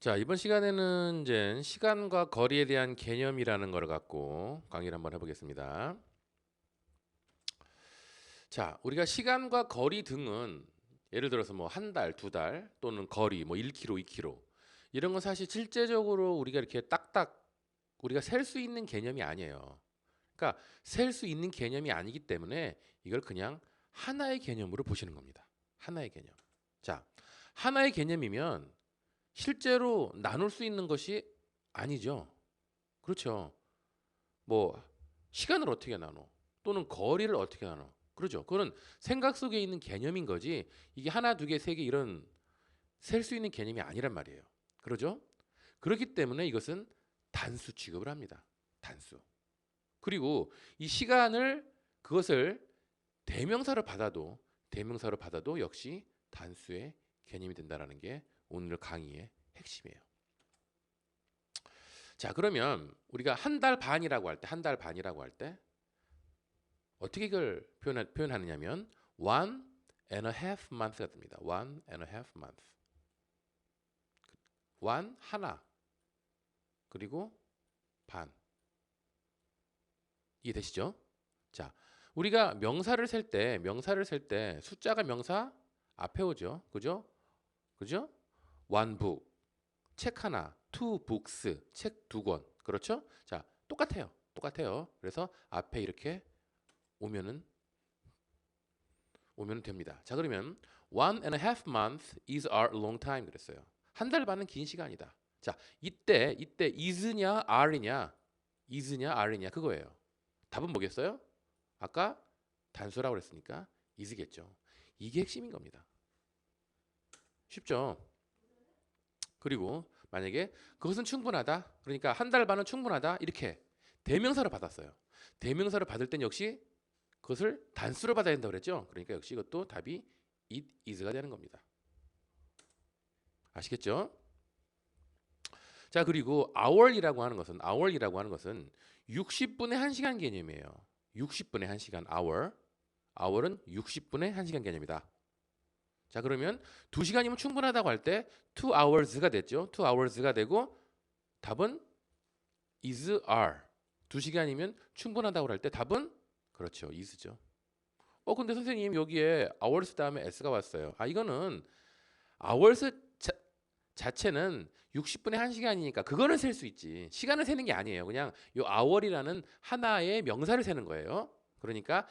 자, 이번 시간에는 이제 시간과 거리에 대한 개념이라는 걸 갖고 강의를 한번 해보겠습니다. 자, 우리가 시간과 거리 등은 예를 들어서 뭐 한 달, 두 달 또는 거리 뭐 1km, 2km 이런 건 사실 실제적으로 우리가 이렇게 딱딱 우리가 셀 수 있는 개념이 아니에요. 그러니까 셀 수 있는 개념이 아니기 때문에 이걸 그냥 하나의 개념으로 보시는 겁니다. 하나의 개념. 자, 하나의 개념이면 실제로 나눌 수 있는 것이 아니죠. 그렇죠. 뭐 시간을 어떻게 나눠? 또는 거리를 어떻게 나눠? 그렇죠. 그거는 생각 속에 있는 개념인 거지. 이게 하나, 두 개, 세 개 이런 셀 수 있는 개념이 아니란 말이에요. 그러죠? 그렇기 때문에 이것은 단수 취급을 합니다. 단수. 그리고 이 시간을 그것을 대명사로 받아도 대명사로 받아도 역시 단수의 개념이 된다라는 게 오늘 강의의 핵심이에요. 자, 그러면 우리가 한 달 반이라고 할 때, 한 달 반이라고 할 때 어떻게 이걸 표현, 표현하느냐면 one and a half month가 됩니다. one and a half month. one 하나 그리고 반 이해되시죠? 자, 우리가 명사를 셀 때 명사를 셀 때 숫자가 명사 앞에 오죠. 그죠? 그죠? Book 책 하나, two books 책 두 권. 그렇죠? 자, 똑같아요. 똑같아요. 그래서 앞에 이렇게 오면은 오면 됩니다. 자, 그러면 one and a half month is a long time 그랬어요. 한 달 반은 긴 시간이다. 자, 이때 이때 is냐 are냐 is냐 are냐 그거예요. 답은 뭐겠어요? 아까 단수라고 그랬으니까 is겠죠. 이게 핵심인 겁니다. 쉽죠? 그리고 만약에 그것은 충분하다. 그러니까 한 달 반은 충분하다. 이렇게 대명사를 받았어요. 대명사를 받을 땐 역시 그것을 단수로 받아야 된다고 그랬죠. 그러니까 역시 이것도 답이 it is가 되는 겁니다. 아시겠죠? 자, 그리고 hour이라고 하는 것은 hour이라고 하는 것은 60분의 1시간 개념이에요. 60분의 1시간 hour. hour은 60분의 1시간 개념이다. 자, 그러면 2시간이면 충분하다고 할 때 2 hours가 됐죠. 2 hours가 되고 답은 is are. 2시간이면 충분하다고 할 때 답은 그렇죠. is죠. 어, 근데 선생님 여기에 hours 다음에 s가 왔어요. 아, 이거는 hours 자, 자체는 60분의 1시간이니까 그거는 셀 수 있지. 시간을 세는 게 아니에요. 그냥 요 hour이라는 하나의 명사를 세는 거예요. 그러니까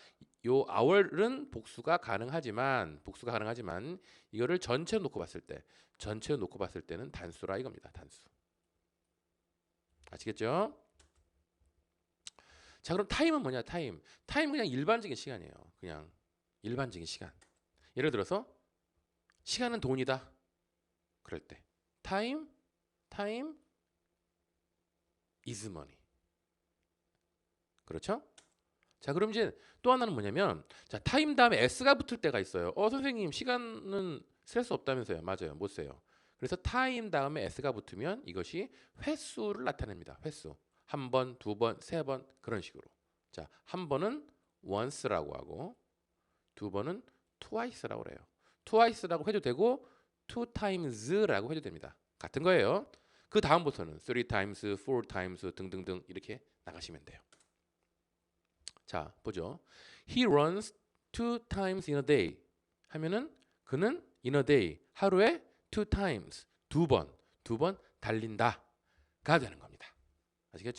요 hour은 복수가 가능하지만 복수가 가능하지만 이거를 전체 놓고 봤을 때 전체 놓고 봤을 때는 단수라 이겁니다. 단수. 아시겠죠? 자, 그럼 타임은 뭐냐? 타임. 타임 그냥 일반적인 시간이에요. 그냥 일반적인 시간. 예를 들어서 시간은 돈이다. 그럴 때 타임 타임 money. 그렇죠? 자, 그럼 이제 또 하나는 뭐냐면 자, 타임 다음에 s가 붙을 때가 있어요. 어, 선생님, 시간은 셀수 없다면서요. 맞아요. 못 세요. 그래서 타임 다음에 s가 붙으면 이것이 횟수를 나타냅니다. 횟수. 한 번, 두 번, 세 번 그런 식으로. 자, 한 번은 once라고 하고 두 번은 twice라고 그래요. twice라고 해도 되고 two times라고 해도 됩니다. 같은 거예요. 그 다음부터는 three times, four times 등등등 이렇게 나가시면 돼요. 자, 보죠. He runs two times in a day. 하면은 그는 in a day 하루에 two times 두 번, 두 번 달린다가 되는 겁니다. 아시겠죠?